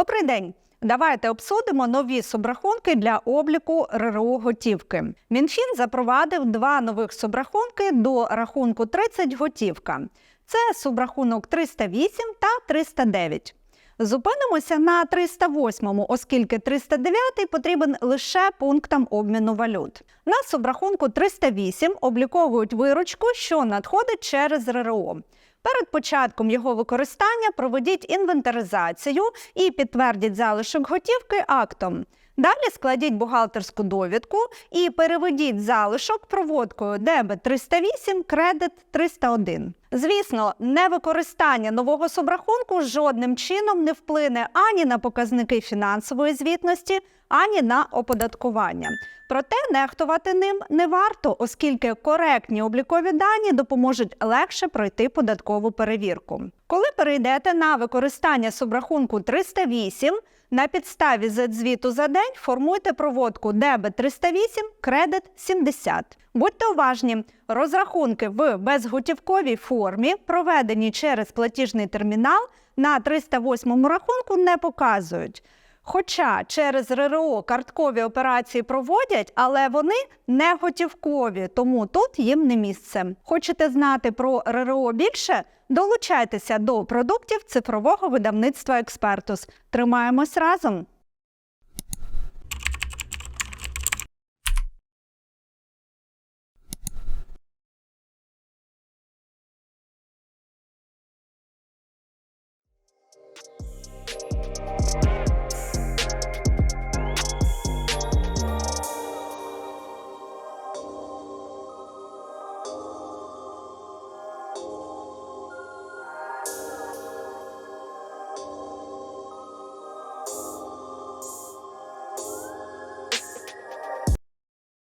Добрий день! Давайте обсудимо нові субрахунки для обліку РРО готівки. Мінфін запровадив два нових субрахунки до рахунку 30 готівка. Це субрахунок 308 та 309. Зупинимося на 308, оскільки 309 потрібен лише пунктам обміну валют. На субрахунку 308 обліковують виручку, що надходить через РРО. Перед початком його використання проведіть інвентаризацію і підтвердіть залишок готівки актом. Далі складіть бухгалтерську довідку і переведіть залишок проводкою дебет 308, кредит 301. Звісно, невикористання нового субрахунку жодним чином не вплине ані на показники фінансової звітності, ані на оподаткування. Проте нехтувати ним не варто, оскільки коректні облікові дані допоможуть легше пройти податкову перевірку. Коли перейдете на використання субрахунку 308, на підставі звіту за день формуйте проводку дебет 308, кредит 70. Будьте уважні, розрахунки в безготівковій формі, проведені через платіжний термінал, на 308 рахунку не показують. Хоча через РРО карткові операції проводять, але вони не готівкові, тому тут їм не місце. Хочете знати про РРО більше? Долучайтеся до продуктів цифрового видавництва Експертус. Тримаємось разом!